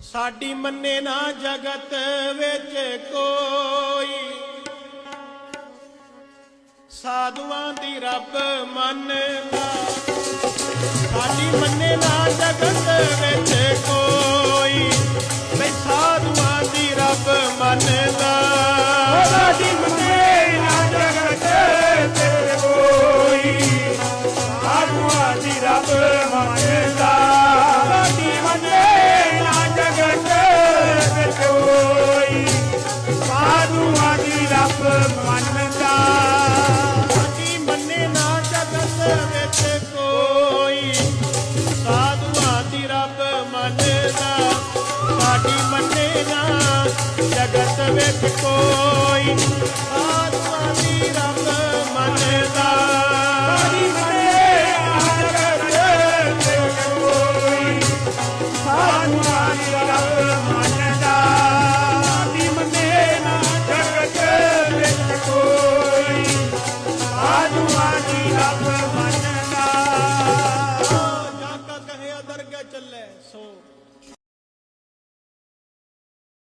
ਸਾਡੀ ਮੰਨੇ ਨਾ ਜਗਤ ਵਿੱਚ ਕੋਈ। ਸਾਧੂਆਂ ਦੀ ਰੱਬ ਮੰਨਦਾ। ਸਾਡੀ ਮੰਨੇ ਨਾ ਜਗਤ ਵਿੱਚ ਕੋਈ ਸਾਧੂਆਂ ਦੀ ਰੱਬ ਮੰਨਦਾ ਸਾਡੀ ਮੰਨੇ ਨਾ ਜਗਤ ਵਿੱਚ ਕੋਈ ਸਾਧੂਆਂ ਦੀ ਜਾ ਕਾ ਕਹੇ ਅਦਰਗ ਚੱਲੇ ਸੋ